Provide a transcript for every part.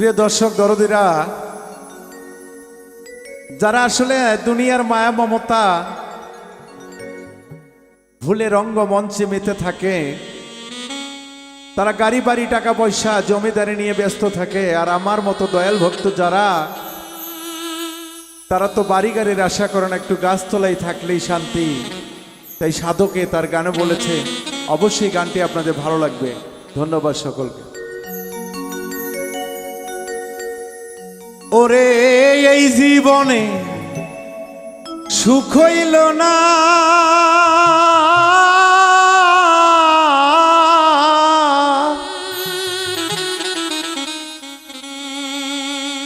প্রিয় দর্শক, দরদিরা, যারা আসলে দুনিয়ার মায়া, মমতা, ভুলে রঙ্গমঞ্চে মেতে থাকে, তারা গাড়ি, বাড়ি, টাকা পয়সা, জমিদারি নিয়ে ব্যস্ত থাকে, আর আমার মতো দয়াল ভক্ত যারা, তারা তো বাড়ি গাড়ির আশা করেন একটু গাছতলায় থাকলেই শান্তি। তাই সাধকে তার গানে বলেছে, অবশ্যই গানটি আপনাদের ভালো লাগবে। ধন্যবাদ সকলকে। ওরে, এই জীবনে সুখ হইল না।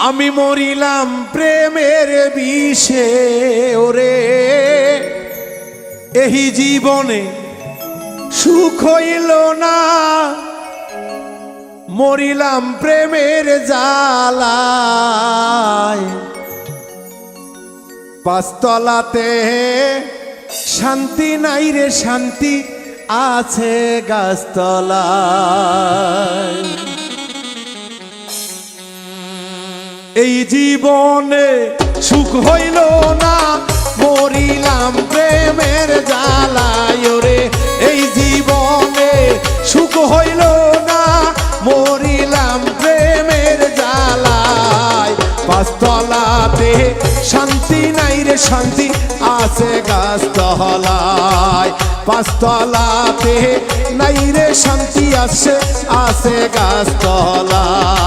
আমি মরিলাম প্রেমের বিষে, ওরে, এই জীবনে সুখ হইল না। মরিলাম প্রেমের জালায় পাঁচতলাতে শান্তি নাই রে শান্তি আছে গাছতলা এই জীবনে সুখ হইল না শান্তি আছে গাছতলায়। পাঁচতলাতে নাই রে শান্তি আছে আছে গাছতলায়।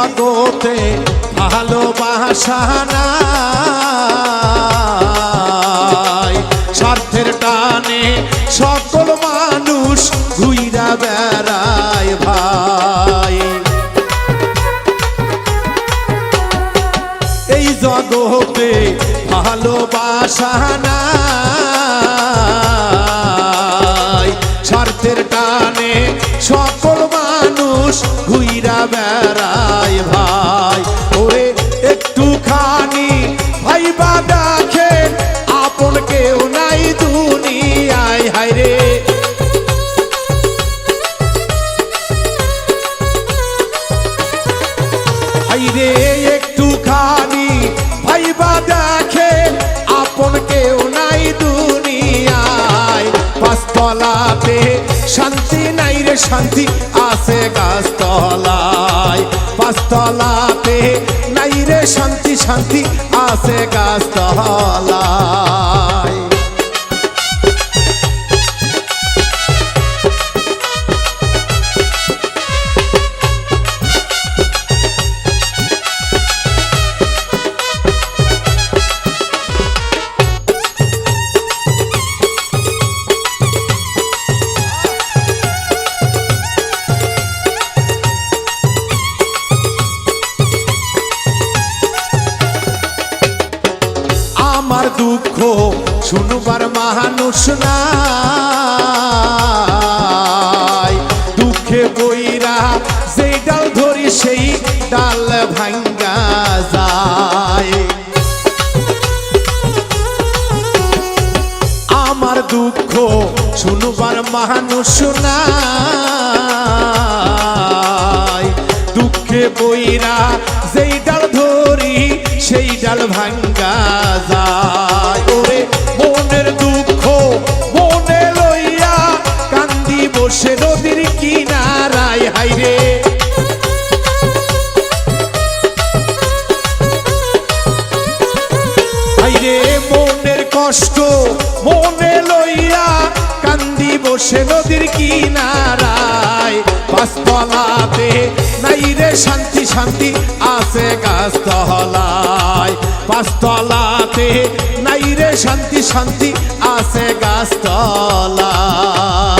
জগতে ভালোবাসা নাই। স্বার্থের টানে সকল মানুষ ঘুইরা বেড়ায় ভাই। এই জগতে ভালোবাসা নাই। স্বার্থের টানে ঘুইরা বেড়ায় ভাই। ওরে একটুখানি ভাইবা দেখে, আপন কেউ নাই দুনিয়ায়, হায় হাইরে একটুখানি ভাইবা দেখে, আপন কেউ নাই দুনিয়ায়। পাঁচতলাতে শান্তি নাই রে, শান্তি আছে গাছতলায়। পাঁচতলাতে নাই রে শান্তি শান্তি আছে গাছতলায় মানুষ দুঃখে বইরা ডাল ধরি সেই ডাল ভাঙ্গা যায়। আমার দুঃখ শুনবার মানুষ নাই। দুঃখে বইরা যেই ডাল ধরি, সেই ডাল ভাঙ্গা কষ্ট মনে লইয়া কান্দি বসে নদীর কিনারায়। পাঁচতলাতে নাই রে শান্তি শান্তি আছে গাছতলায়। পাঁচতলাতে নাই রে শান্তি শান্তি আছে গাছতলায়।